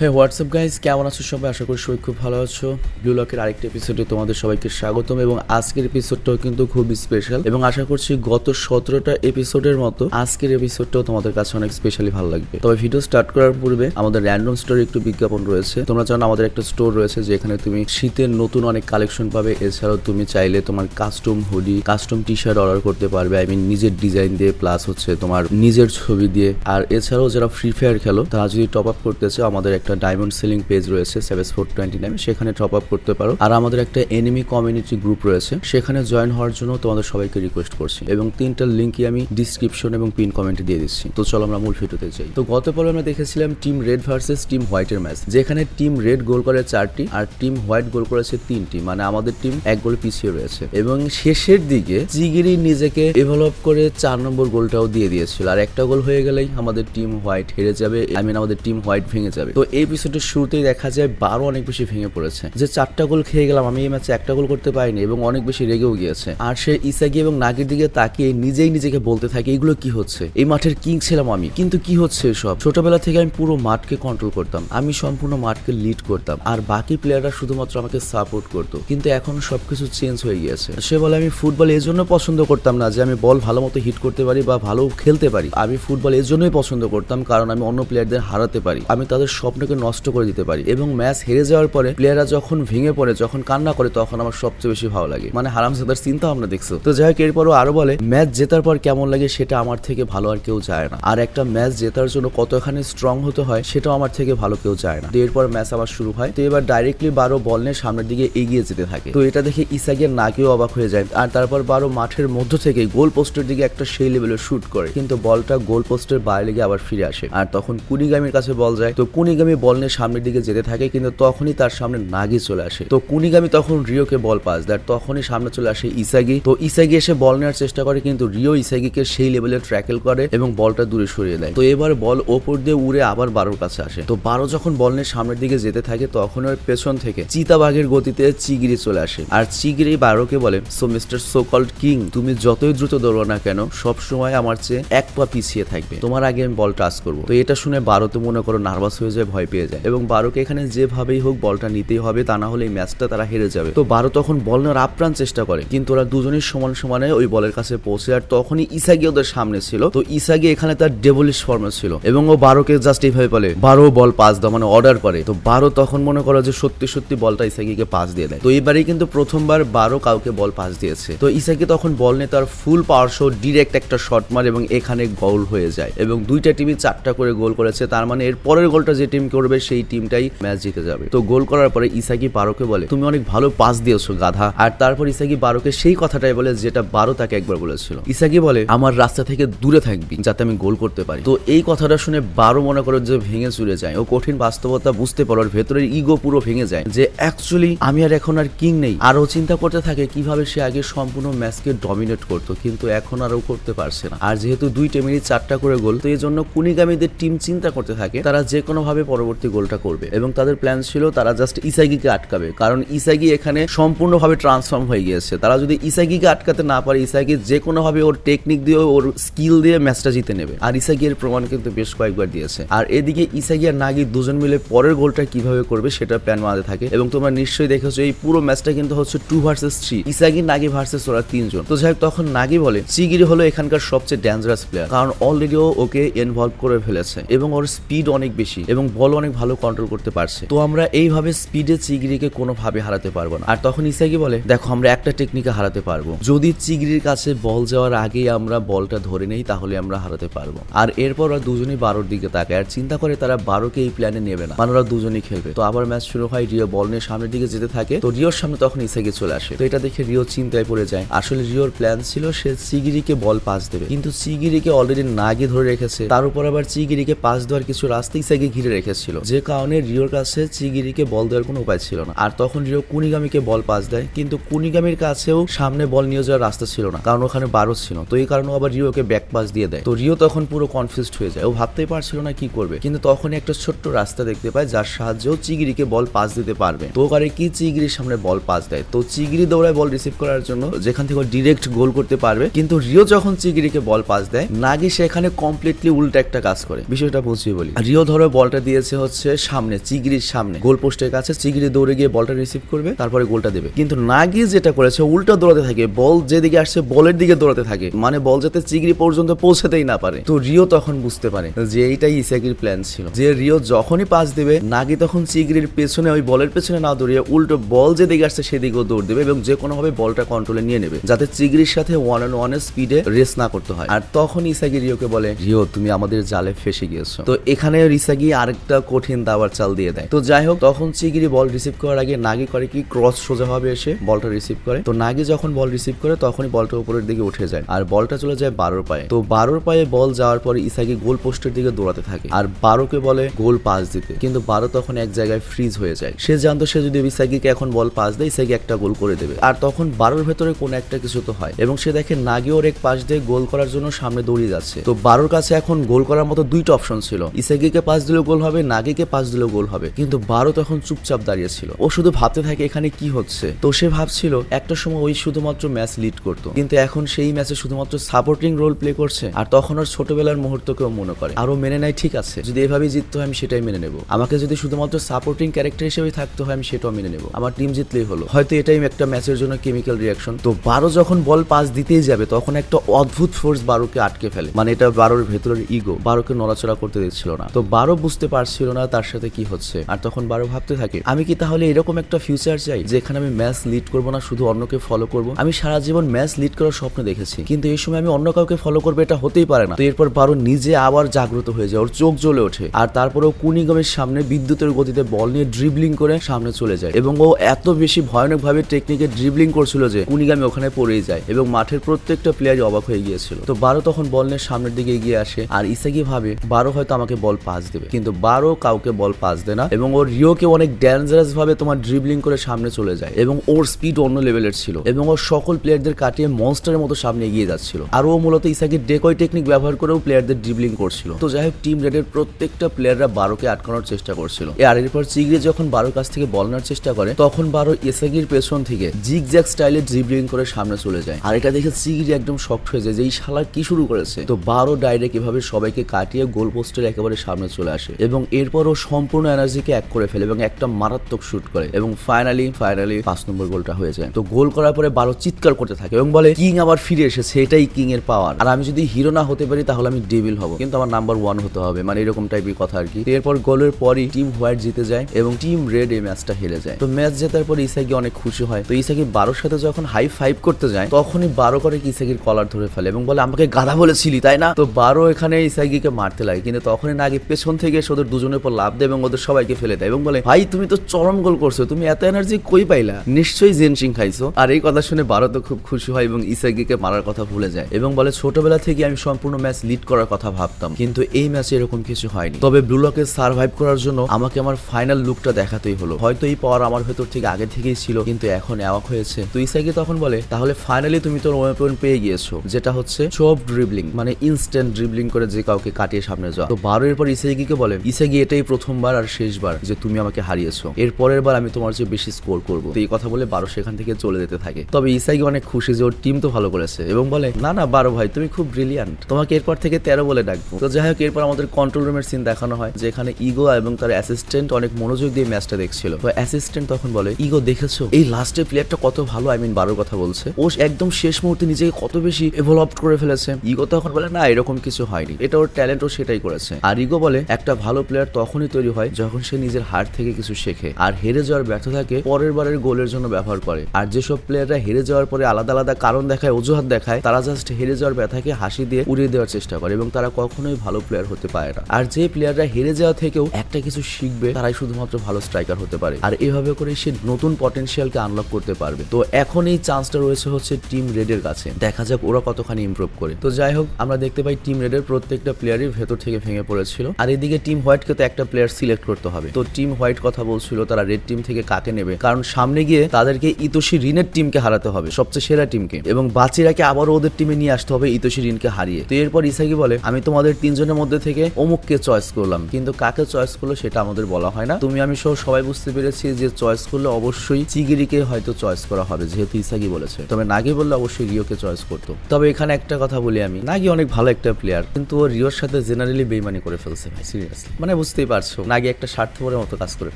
হ্যাঁ WhatsApp guys কেমন আছো সবাই? আশা করি সবাই খুব ভালো আছো। ব্লু লকের আরেকটি এপিসোডে তোমাদের সবাইকে স্বাগতম এবং আজকের এপিসোডটাও কিন্তু খুব স্পেশাল এবং আশা করছি গত সতেরোটা এপিসোডের মতো আজকের এপিসোডটাও তোমাদের কাছে অনেক স্পেশালি ভালো লাগবে। তবে ভিডিও স্টার্ট করার পূর্বে আমাদের র্যান্ডম স্টোরে একটু বিজ্ঞাপন রয়েছে। তোমরা জানো আমাদের একটা স্টোর রয়েছে যেখানে তুমি শীতের নতুন অনেক কালেকশন পাবে। এছাড়াও তুমি চাইলে তোমার custom hoodie custom T shirt order করতে পারবে। আই মিন নিজের ডিজাইন দিয়ে প্লাস হচ্ছে তোমার নিজের ছবি দিয়ে। আর এছাড়াও যারা ফ্রি ফায়ার খেলো, তারা যদি টপ আপ করতে চাও আমাদের একটা ডায়মন্ড সেলিং পেজ রয়েছে সেভেস ফোর টোয়েন্টি নামে সেখানে টপ আপ করতে পারো। আর আমাদের একটা এনিমি কমিউনিটি গ্রুপ রয়েছে, সেখানে জয়েন হওয়ার জন্য তোমাদের সবাইকে রিকোয়েস্ট করছি। এবং তিনটা লিঙ্কই আমি ডিসক্রিপশন এবং পিন কমেন্টে দিয়ে দিচ্ছি। তো চলো আমরা মূল ভিডিওতে যাই। তো গত পর্বে আমরা দেখেছিলাম টিম রেড ভার্সেস টিম হোয়াইটের ম্যাচ যেখানে টিম রেড গোল করে চারটি, আর টিম হোয়াইট গোল করেছে তিনটি। মানে আমাদের টিম এক গোল পিছিয়ে রয়েছে। এবং শেষের দিকে জিগিরি নিজেকে ডেভেলপ করে চার নম্বর গোলটাও দিয়ে দিয়েছিল। আর একটা গোল হয়ে গেলেই আমাদের টিম হোয়াইট হেরে যাবে। আই মিন আমাদের টিম হোয়াইট ভেঙে যাবে। তো এই এপিসোডের শুরুতেই দেখা যায় বারো অনেক বেশি ভেঙে পড়েছে। যে চারটা গোল খেয়ে গেলাম, আমি এই ম্যাচে একটা গোল করতে পারিনি এবং অনেক বেশি রেগেও গিয়েছে। আর সে ইসাগি এবং নাগির দিকে তাকিয়ে নিজেই নিজেকে বলতে থাকে, এগুলো কি হচ্ছে? এই মাঠের কিং ছিলাম আমি, কিন্তু কি হচ্ছে সব ছোটবেলা থেকে আমি পুরো মাঠকে কন্ট্রোল করতাম। আমি সম্পূর্ণ মাঠকে লিড করতাম। আর বাকি প্লেয়াররা শুধুমাত্র আমাকে সাপোর্ট করতো। কিন্তু এখন সবকিছু চেঞ্জ হয়ে গিয়েছে। সে বলে, আমি ফুটবল এই জন্য পছন্দ করতাম না, যে আমি বল ভালো মতো হিট করতে পারি বা ভালো খেলতে পারি। আমি ফুটবল এর জন্যই পছন্দ করতাম, কারণ আমি অন্য প্লেয়ারদের হারাতে পারি। আমি তাদের স্বপ্নকে নষ্ট করে দিতে পারি এবং ম্যাচ হেরে যাওয়ার পরে প্লেয়াররা যখন ভেঙে পড়ে, যখন কান্না করে, তখন আমার সবচেয়ে বেশি ভালো লাগে। মানে হারামজাদার চিন্তা আমরা দেখছ। তো যাই হোক এরপরও আরও বলে, ম্যাচ জেতার পর কেমন লাগে সেটা আমার থেকে ভালো আর কেউ যায় না। আর একটা ম্যাচ জেতার জন্য কতখানি স্ট্রং হতে হয় সেটাও আমার থেকে ভালো কেউ যায় না। তো এরপর ম্যাচ আবার শুরু হয়। তো এবার ডাইরেক্টলি বারো বল নিয়ে সামনের দিকে এগিয়ে যেতে থাকে। তো এটা দেখে ইসাগের নাকেও অবাক হয়ে যায়। আর তারপর বারো মাঠের মধ্য থেকে গোল পোস্টের দিকে একটা সেই লেভেলে শুট করে। কিন্তু বলটা গোল পোস্টের বাইরে গিয়ে আবার ফিরে আসে। আর তখন কুনিগামির কাছে বল যায়। তো কুনিগামি বল নিয়ে সামনের দিকে যেতে থাকে, কিন্তু তখনই তার সামনে নাগি চলে আসে। তো কুনিগামি তখন রিওকে বল পাস দেয় তখনই সামনে চলে আসে ইসাগি। তো ইসাগি এসে বল নেওয়ার চেষ্টা করে, কিন্তু রিও ইসাগিকে সেই লেভেলে ট্র্যাকেল করে এবং বলটা দূরে সরিয়ে দেয়। তো এবার বল ওপর দিয়ে উড়ে আবার বারোর কাছে আসে। তো বারো যখন বল নিয়ে সামনের দিকে যেতে থাকে, তখন ওর পেছন থেকে চিতাবাঘের গতিতে চিগিরি চলে আসে। আর চিগিরি বারোকে বলে, so mister so called king, তুমি যতই দ্রুত দৌড়ো না কেন, সব সময় আমার চেয়ে এক পা পিছিয়ে থাকবে। তোমার আগে আমি বল টাচ করব। তো এটা শুনে বারো তো মনে করো নার্ভাস হয়ে যায়, ভয় পেয়ে যায়। এবং বারোকে এখানে যেভাবেই হোক বলটা নিতেই হবে, তা না হলে এই ম্যাচটা তারা হেরে যাবে। তো বারো তখন বল নেওয়ার আপ্রাণ চেষ্টা করে, কিন্তু ওরা দুজনের সমান সমানে ওই বলের কাছে পৌঁছে, আর তখনই ইসাগি ওদের সামনে ছিল। তো ইসাগি এখানে তার ডেবলিশ ফর্মে ছিল, এবং ও বারোকে জাস্ট এইভাবে বলে, বারো বল পাস দাও মানে অর্ডার করে। তো বারো তখন মনে করো যে সত্যি সত্যি বলটা ইসাগিকে পাস দিয়ে দেয়। তো এবারেই কিন্তু প্রথমবার বারো কাউকে বল পাস দিয়েছে। তো ইসাগি তখন বল নিয়ে তার ফুল পাওয়ার শো ডিরেক্ট একটা শট মারে, এবং এখানে গোল হয়ে যায়। এবং দুইটা টিমই চারটা করে গোল করেছে, তার মানে এর পরের গোলটা যে টিম করবে সেই টিমটাই ম্যাচ জিতে যাবে। তো গোল করার পরে ইসাকি বারোকে বলে, তুমি অনেক ভালো পাস দিয়েছ গাধা। আর তারপর ইসাকি বারোকে সেই কথাটাই বলে যেটা বারো তাকে একবার বলেছিল। ইসাকি বলে, আমার রাস্তা থেকে দূরে থাকবি যাতে আমি গোল করতে পারি। তো এই কথাটা শুনে বারো মনে করো যে ভেঙে চুরে যায়। ও কঠিন বাস্তবতা বুঝতে পারো, ওর ভেতরের ইগো পুরো ভেঙে যায় যে অ্যাকচুয়ালি আমি আর এখন আর কিং নেই। আর ও চিন্তা করতে থাকে কীভাবে সে আগে সম্পূর্ণ ম্যাচকে ডমিনেট করতো, কিন্তু এখন আর ও করতে পারছে না। আর যেহেতু দুই টিমেরই চারটা করে গোল তো এই জন্য কুনিগামীদের টিম চিন্তা করতে থাকে, তারা যে কোনো ভাবে পরবর্তী গোলটা করবে। এবং তাদের প্ল্যান ছিল তারা জাস্ট ইসাগিকে আটকাবে। কারণ ইসাগি এখানে সম্পূর্ণভাবে ট্রান্সফর্ম হয়ে গিয়েছে। তারা যদি ইসাগিকে আটকাতে না পারে ইসাগি যে কোনো ভাবে ওর টেকনিক দিয়ে, ওর স্কিল দিয়ে ম্যাচটা জিতে নেবে। আর ইসাগি এর প্রমাণ কিন্তু বেশ কয়েকবার দিয়েছে। আর এদিকে ইসাগি আর নাগি দুজন মিলে পরের গোলটা কীভাবে করবে সেটা প্ল্যান মাঝে থাকে। এবং তোমরা নিশ্চয়ই দেখেছ, এই পুরো ম্যাচটা কিন্তু হচ্ছে two versus three Isagi Nagi versus ওরা তিনজন। তো যাই তখন নাগি বলে চিগিরি হলো এখানকার সবচেয়ে ডেঞ্জারাস প্লেয়ার কারণ অলরেডি ওকে ইনভলভ করে ফেলেছে। এবং ওর স্পিড অনেক বেশি। এবং বল অনেক ভালো কন্ট্রোল করতে পারছে। তো আমরা এইভাবে স্পিডে চিগিরিকে কোনোভাবে হারাতে পারব না। আর তখন ইসাগি বলে, দেখো, আমরা একটা টেকনিকে হারাতে পারব। যদি চিগিরির কাছে বল যাওয়ার আগেই আমরা বলটা ধরে নেই, তাহলে আমরা হারাতে পারব। আর এরপর ওরা দুজনেই বারোর দিকে তাকায়। আর চিন্তা করে তারা বারোকে এই প্ল্যানে নেবে না। মানে ওরা দুজনেই খেলবে। তো আবার ম্যাচ শুরু হয়, রিও বল নিয়ে সামনের দিকে যেতে থাকে। তো রিওর সামনে তখন ইসাগি চলে আসে। তো এটা দেখে রিও চিন্তায় পড়ে যায়। আসলে রিওর প্ল্যান ছিল, সে চিগিরিকে বল পাস দেবে। কিন্তু চিগিরিকে অলরেডি নাগে ধরে রেখেছে। তার উপর আবার চিগিরিকে পাস দেওয়ার কিছু রাস্তা ইসাগি ঘিরে রেখেছিল যে কারণে রিওর কাছে চিগিরিকে বল দেওয়ার কোনো উপায় ছিল না। আর তখন রিও কুনিগামিকে বল পাস দেয়, কিন্তু কুনিগামির কাছেও সামনে বল নিয়ে যাওয়ার রাস্তা ছিল না, কারণ ওখানে বারো ছিল। তো এই কারণে আবার রিওকে ব্যাক পাস দিয়ে দেয়। তো রিও তখন পুরো কনফিউজড হয়ে যায়। ও ভাবতেই পারছিল না কি করবে। কিন্তু তখনই একটা ছোট্ট রাস্তা দেখতে পায়, যার সাহায্যেও চিগিরিকে বল পাস দিতে পারবে। তো ওখানে কি চিগিরির সামনে বল পাস দেয়? তো চিগিরি দৌড়ায় বল রিসিভ করার জন্য যেখান থেকে ডিরেক্ট গোল করতে পারবে। কিন্তু রিও যখন চিগিরিকে বল পাস দেয় নাগি সেখানে কমপ্লিটলি উল্টা একটা কাজ করে। বিষয়টা বুঝিয়ে বলি। রিও ধরো বলটা দিয়ে রয়েছে হচ্ছে সামনে, চিগড়ির সামনে। গোল পোস্টের কাছে চিগড়ি দৌড়ে গিয়ে বলটা রিসিভ করবে, তারপরে গোলটা দেবে। কিন্তু নাগি যেটা করেছে, উল্টো দৌড়াতে থাকে, বল যেদিকে আসছে বলের দিকে দৌড়াতে থাকে। মানে বল যাতে চিগড়ি পর্যন্ত পৌঁছাতেই না পারে। তো রিও তখন বুঝতে পারে যে এইটাই ইসাকির প্ল্যান ছিল। যে রিও যখনই পাস দেবে, নাগি তখন চিগড়ির পেছনে, ওই বলের পেছনে না দৌড়িয়ে উল্টো বল যেদিকে আসছে সেদিকেও দৌড় দেবে এবং যে কোনোভাবে বলটা কন্ট্রোলে নিয়ে নেবে, যাতে চিগড়ির সাথে ওয়ান অন ওয়ানের স্পিডে রেস না করতে হয়। আর তখন ইসাগি রিওকে বলে, রিও, তুমি আমাদের জালে ফেসে গিয়েছো। তো এখানে ইসাগি আরেকটা কঠিন দাবার চাল দিয়ে দেয়। তো যাই হোক তখন চিগিরি বল রিসিভ করার আগে নাগি করে কি ক্রস সোজা ভাবে এসে বলটা রিসিভ করে। তো নাগি যখন বল রিসিভ করে, তখনই বলটা উপরের দিকে উঠে যায় আর বলটা চলে যায় বারোর পায়ে। তো বারোর পায়ে বল যাওয়ার পরে ইসাগি গোল পোস্টের দিকে দৌড়াতে থাকে আর বারোকে বলে গোল পাস দিতে। কিন্তু বারো তখন এক জায়গায় ফ্রিজ হয়ে যায়। সে জানতো সে যদি ইসাগিকে এখন বল পাস দেয় ইসাগি একটা গোল করে দেবে। আর তখন বারোর ভেতরে কোন একটা কিছু তো হয় এবং সে দেখে নাগি ওর এক পাশ দিয়ে গোল করার জন্য সামনে দৌড়িয়ে যাচ্ছে। তো বারোর কাছে এখন গোল করার মতো দুইটা অপশন ছিল। ইসাগিকে পাস দিলেও গোল হবে নাগিকে পাস দিলেও গোল হবে। কিন্তু বারো তখন চুপচাপ দাঁড়িয়ে ছিল ও শুধু ভাবতে থাকে, এখানে কি হচ্ছে? তো সে ভাবছিল, একটা সময় ওই শুধুমাত্র ম্যাচ লিড করতো। কিন্তু এখন সেই ম্যাচে শুধুমাত্র সাপোর্টিং রোল প্লে করছে। আর তখন ওর ছোটবেলার মুহূর্তকেও মনে করে। আরও মেনে নেয়, ঠিক আছে, যদি এভাবেই জিততে হয়, আমি সেটাই মেনে নেব। আমাকে যদি শুধুমাত্র সাপোর্টিং ক্যারেক্টার হিসেবে থাকতে হয়, আমি সেটাও মেনে নেব। আমার টিম জিতলেই হলো। হয়তো এটাই একটা ম্যাচের জন্য কেমিক্যাল রিয়াকশন তো বারো যখন বল পাস দিতেই যাবে, তখন একটা অদ্ভুত ফোর্স বারোকে আটকে ফেলে। মানে এটা বারোর ভেতরের ইগো বারোকে নড়াচড়া করতে দিচ্ছিল না। তো বারো বুঝতে পারছিল না, তার সাথে কি হচ্ছে? আর তখন বারো ভাবতে থাকে, আমি কি তাহলে এরকম একটা ফিউচার চাই, যেখানে আমি ম্যাচ লিড করব না, শুধু অন্যকে ফলো করব? আমি সারা জীবন ম্যাচ লিড করার স্বপ্ন দেখেছি, কিন্তু এই সময় আমি অন্য কাউকে ফলো করব, এটা হতেই পারে না। তো এরপর বারো নিজে আবার জাগ্রত হয়ে যায়, ওর চোখ জ্বলে ওঠে, আর তারপরেও কুনিগমের সামনে বিদ্যুতের গতিতে বল নিয়ে ড্রিবলিং করে সামনে চলে যায়, এবং ও এত বেশি ভয়ানক ভাবে টেকনিকে ড্রিবলিং করছিল যে কুনিগামে ওখানে পড়েই যায়, এবং মাঠের প্রত্যেকটা প্লেয়ারই অবাক হয়ে গিয়েছিল। তো বারো তখন বল নিয়ে সামনের দিকে এগিয়ে আসে, আর ইসাগি ভাবে বারো হয়তো আমাকে বল পাস দেবে, কিন্তু বারো কাউকে বল পাস দেয় না, এবং ওর রিওকে অনেক ডেঞ্জারাস ভাবে তোমার ড্রিবলিং করে সামনে চলে যায়, এবং ওর স্পিড অন্য লেভেলের ছিল, এবং ও সকল প্লেয়ারদের কাটিয়ে মনস্টারের মতো সামনে এগিয়ে যাচ্ছিল। আর ও মূলত ইসাগির ডেকয় টেকনিক ব্যবহার করেও প্লেয়ারদের ড্রিবলিং করছিল। তো যাই হোক টিম রেডের প্রত্যেকটা প্লেয়াররা বারোকে আটকানোর চেষ্টা করছিল। আর এরপর চিগড়ে যখন বারোর কাছ থেকে বল নেওয়ার চেষ্টা করে, তখন বারো ইসাগির পেছন থেকে জিগ জ্যাক স্টাইলে ড্রিবলিং করে সামনে চলে যায়। আর এটা দেখে চিগড়ি একদম শক্ট হয়ে যায় যে, এই শালা কি শুরু করেছে? তো বারো ডাইরেক্ট এভাবে সবাইকে কাটিয়ে গোল পোস্টের একেবারে সামনে চলে আসে, এবং এরপর ও সম্পূর্ণ এনার্জিকে এক করে ফেলে এবং একটা মারাত্মক শুট করে এবং ফাইনালি ফাইনালি পাঁচ নম্বর গোলটা হয়ে যায়। তো গোল করার পরে বারো চিৎকার করতে থাকে এবং বলে কিং আবার ফিরে এসেছে, এটাই কিং এর পাওয়ার আর আমি যদি হিরো না হতে পারি, তাহলে আমি ডেভিল হব। কিন্তু আমার নাম্বার ওয়ান হতে হবে মানে এরকম টাইপের কথা আর কি। এরপর গোলের পরই টিম হোয়াইট জিতে যায় এবং টিম রেড এই ম্যাচটা হেরে যায়। তো ম্যাচ জেতার পর ইসাকি অনেক খুশি হয়। তো ইসাকি বারোর সাথে যখন হাই ফাইভ করতে যায়, তখনই বারো করে ইসাকির কলার ধরে ফেলে এবং বলে, আমাকে গাধা বলেছিলি, তাই না? তো বারো এখানে ইসাকিকে মারতে লাগে, কিন্তু তখনই না আগে পেছন থেকে এসে ওদের দুজনের পর লাভ দেয় এবং ওদের সবাইকে ফেলে দেয় এবং বলে, ভাই, তুমি তো চরম গোল করছ, তুমি এত এনার্জি কই পাইলা? নিশ্চয়ই জেনসিং খাইছো। আর এই কথা শুনে বারো তো খুব খুশি হয় এবং ইসাকিকে মারার কথা ভুলে যায় এবং বলে, ছোটবেলা থেকে আমি সম্পূর্ণ ম্যাচ লিড করার কথা ভাবতাম, কিন্তু এই ম্যাচে এরকম কিছু হয়নি। তবে ব্লু লকে সার্ভাইভ করার জন্য আমাকে আমার ফাইনাল লুকটা দেখাতেই হলো। হয়তো এই পাওয়ার আমার ভেতর থেকে আগে থেকেই ছিল, কিন্তু এখন অ্যাওয়াক হয়েছে। তো ইসাকি তখন বলে, তাহলে ফাইনালি তুমি তোর ওয়েপন পেয়ে গিয়েছো, যেটা হচ্ছে চপ ড্রিবলিং মানে ইনস্ট্যান্ট ড্রিবলিং করে যে কাউকে কাটিয়ে সামনে যাওয়া। তো বারো এর পর ইসাইগিকে বলে ইসাগি এটাই প্রথমবার আর শেষবার যে তুমি আমাকে হারিয়েছো। এর পরের বার আমি তোমার চেয়ে বেশি স্কোর করব। এই কথা বলে বারো সেখান থেকে চলে যেতে থাকে। তবে ইসাইগি অনেক খুশি যে ওর টিম তো ভালো করেছে এবং বলে, না না, বারো ভাই, তুমি খুব ব্রিলিয়ান্ট তোমাকে এরপর থেকে তেরো বলে ডাকবো। তো যাই হোক, এরপর আমাদের কন্ট্রোল রুমের সিন দেখানো হয়, যেখানে ইগো এবং তার অ্যাসিস্ট্যান্ট অনেক মনোযোগ দিয়ে ম্যাচটা দেখছিল। তো অ্যাসিস্ট্যান্ট তখন বলে ইগো দেখেছ? এই লাস্টের প্লেয়ারটা কত ভালো আই মিন বারোর কথা বলছে। ও একদম শেষ মুহূর্তে নিজেকে কত বেশি এভলভ করে ফেলেছে। ইগো তখন বলে, না, এরকম কিছু হয়নি। এটা ওর ট্যালেন্ট ও সেটাই করেছে। আর ইগো বলে, একটা ভালো প্লেয়ার তখনই তৈরি হয় যখন সে নিজের হার থেকে কিছু শেখে। আর হেরে যাওয়ার ব্যর্থতাকে পরের বারের গোলের জন্য ব্যবহার করে। আর যেসব প্লেয়াররা হেরে যাওয়ার পরে আলাদা আলাদা কারণ দেখায়, অজুহাত দেখায়, তারা জাস্ট হেরে যাওয়ার ব্যথাকে হাসি দিয়ে উড়িয়ে দেওয়ার চেষ্টা করে এবং তারা কখনোই ভালো প্লেয়ার হতে পারে না। আর যে প্লেয়াররা হেরে যাওয়া থেকেও একটা কিছু শিখবে, তারাই শুধুমাত্র ভালো স্ট্রাইকার হতে পারে। আর এভাবে করে সে নতুন পটেনশিয়ালকে আনলক করতে পারবে। তো এখন এই চান্সটা রয়েছে হচ্ছে টিম রেডের কাছে। দেখা যাক ওরা কতখানি ইমপ্রুভ করে। তো যাই হোক, আমরা দেখতে পাই টিম রেডের প্রত্যেকটা প্লেয়ারই ভেতর থেকে ভেঙে পড়েছিল। আর এদিকে টিম হোয়াইটকে তো একটা প্লেয়ার সিলেক্ট করতে হবে। তো টিম হোয়াইট কথা বলছিল, তারা রেড টিম থেকে কাকে নেবে? কারণ সামনে গিয়ে তাদেরকে ইতোশি রিনের টিমকে হারাতে হবে, সবচেয়ে সেরা টিমকে এবং বাচিরাকে আবারও ওদের টিমে নিয়ে আসতে হবে ইতোশি রিনকে হারিয়ে। তো এরপর ইসাকি বলে, আমি তোমাদের তিনজনের মধ্যে থেকে অমুককে চয়েস করলাম, কিন্তু কাকে চয়েস করল সেটা আমাদের বলা হয় না। তুমি আমি সহ সবাই বুঝতে পেরেছি যে চয়েস করলে অবশ্যই চিগিরিকে হয়তো চয়েস করা হবে, যেহেতু ইসাকি বলেছে। তবে নাগি বললে অবশ্যই রিওকে চয়েস করতো। তবে এখানে একটা কথা বলি আমি। নাগি অনেক ভালো একটা প্লেয়ার কিন্তু ও রিওর সাথে জেনারেলি বেইমানি করে ফেলছে ভাই সিরিয়াসলি মানে বুঝতেই পারছ। নাকি একটা স্বার্থপরের মতো কাজ করে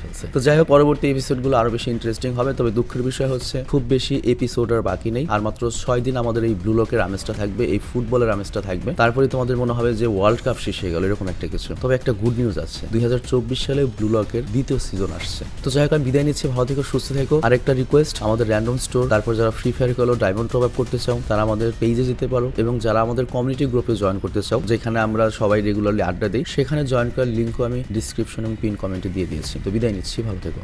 ফেলছে। তো যাই হোক, পরবর্তী এপিসোডগুলো আরও বেশি ইন্টারেস্টিং হবে। তবে দুঃখের বিষয় হচ্ছে, খুব বেশি এপিসোড আর বাকি নেই। আর মাত্র ছয় দিন আমাদের এই ব্লু লকের আমেজটা থাকবে, এই ফুটবলের আমেজটা থাকবে। তারপরে তোমাদের মনে হবে যে ওয়ার্ল্ড কাপ শেষ হয়ে গেল, এরকম একটা কিছু। তবে একটা গুড নিউজ আছে, দুই হাজার চব্বিশ সালে ব্লু লকের দ্বিতীয় সিজন আসছে। তো যাই হোক, আমি বিদায় নিচ্ছি, ভালো থেকো, সুস্থ থেকো। আর একটা রিকোয়েস্ট আমাদের র্যান্ডম স্টোর তারপর যারা ফ্রি ফায়ার খেলো ডায়মন্ড টপ আপ করতে চাও, তারা আমাদের পেজে যেতে পারো। এবং যারা আমাদের কমিউনিটি গ্রুপে জয়েন করতে চাও, যেখানে আমরা সবাই রেগুলারলি আড্ডা দিই, সেখানে জয়েন করার লিঙ্কও আমি ডিসক্রিপশন এবং পিন কমেন্টে দিয়ে দিয়েছি। তো বিদায় নিচ্ছি ভালো থেকো।